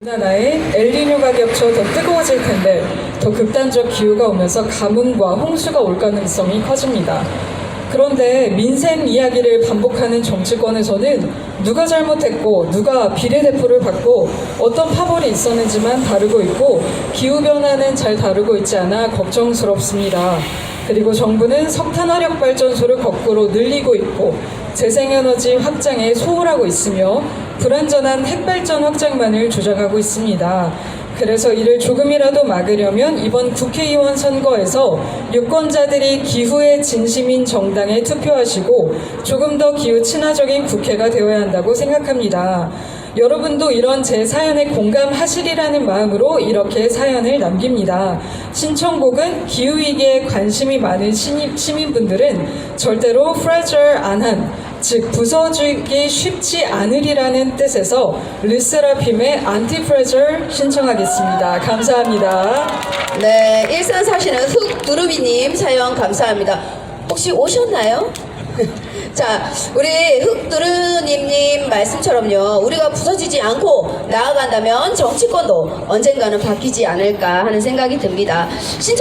우리나라에 엘니뇨가 겹쳐 더 뜨거워질 텐데 더 극단적 기후가 오면서 가뭄과 홍수가 올 가능성이 커집니다. 그런데 민생 이야기를 반복하는 정치권에서는 누가 잘못했고 누가 비례대표를 받고 어떤 파벌이 있었는지만 다루고 있고 기후변화는 잘 다루고 있지 않아 걱정스럽습니다. 그리고 정부는 석탄 화력 발전소를 거꾸로 늘리고 있고 재생에너지 확장에 소홀하고 있으며 불완전한 핵발전 확장만을 주장하고 있습니다. 그래서 이를 조금이라도 막으려면 이번 국회의원 선거에서 유권자들이 기후에 진심인 정당에 투표하시고 조금 더 기후 친화적인 국회가 되어야 한다고 생각합니다. 여러분도 이런 제 사연에 공감하시리라는 마음으로 이렇게 사연을 남깁니다. 신청곡은 기후위기에 관심이 많은 시민, 시민분들은 절대로 fragile 안한 즉 부서지기 쉽지 않으리라는 뜻에서 르세라핌의 안티프레절 신청하겠습니다. 감사합니다. 네, 일산 사시는 흑두루비님 사연 감사합니다. 혹시 오셨나요? 자, 우리 흑두루님님 말씀처럼요, 우리가 부서지지 않고 나아간다면 정치권도 언젠가는 바뀌지 않을까 하는 생각이 듭니다. 신청